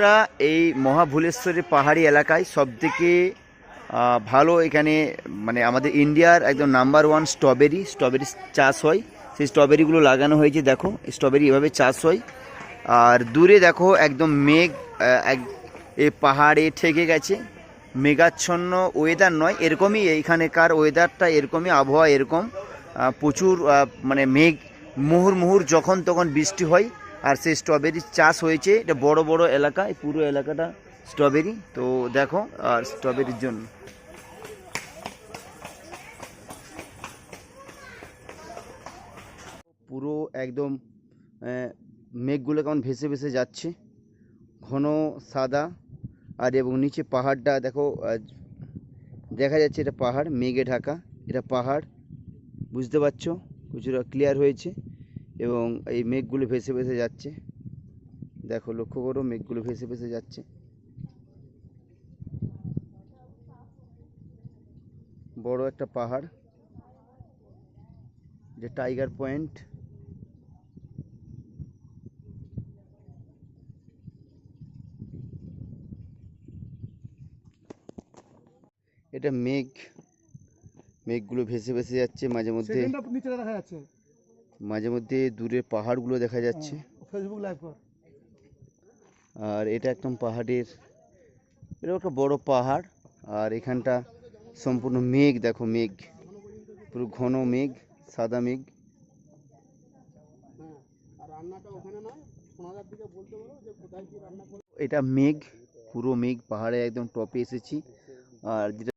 বন্ধুরা এই মহাভুলেশ্বরের পাহাড়ি এলাকায় সবথেকে ভালো এখানে মানে আমাদের ইন্ডিয়ার একদম নাম্বার ওয়ান স্ট্রবেরি স্ট্রবেরি চাষ হয়। সেই স্ট্রবেরিগুলো লাগানো হয়েছে, দেখো স্ট্রবেরি এভাবে চাষ হয়। আর দূরে দেখো, একদম মেঘ এক এই পাহাড়ে ঠেকে গেছে। মেঘাচ্ছন্ন ওয়েদার নয়, এরকমই এইখানেকার ওয়েদারটা এরকমই আবহাওয়া, এরকম প্রচুর মানে মেঘ মুহুর মুহুর যখন তখন বৃষ্টি হয়। আর সেই স্ট্রবেরি চাষ হয়েছে। এটা বড় বড় এলাকা, এই পুরো এলাকাটা স্ট্রবেরি তো দেখো, আর স্ট্রবেরির জন্য। পুরো একদম মেঘগুলো কেমন ভেসে ভেসে যাচ্ছে। ঘন, সাদা, আর এবং নিচে পাহাড়টা, দেখো দেখা যাচ্ছে এটা পাহাড়, মেঘে ঢাকা। এটা পাহাড়, বুঝতে পারছ? কিছুটা ক্লিয়ার হয়েছে। এবং এই মেঘগুলো ভেসে ভেসে যাচ্ছে। দেখো, লক্ষ্য করো, মেঘগুলো ভেসে ভেসে যাচ্ছে। বড় একটা পাহাড়, যে টাইগার পয়েন্ট এটা মেঘ। মেঘগুলো ভেসে ভেসে যাচ্ছে, মাঝে মধ্যে মাঝে মধ্যে দূরের পাহাড়গুলো দেখা যাচ্ছে। ফেসবুক লাইভ কর। আর এটা একদম পাহাড়ের এটা একটা বড় পাহাড়। আর এখানটা সম্পূর্ণ মেঘ দেখো মেঘ। পুরো ঘন মেঘ সাদা মেঘ। আর রান্নাটা ওখানে নয় সোনাদার দিকে বলতে বলো যে কোথায় কি রান্না করবে এটা মেঘ পুরো মেঘ পাহাড়ে একদম টপে এসেছি। আর যেটা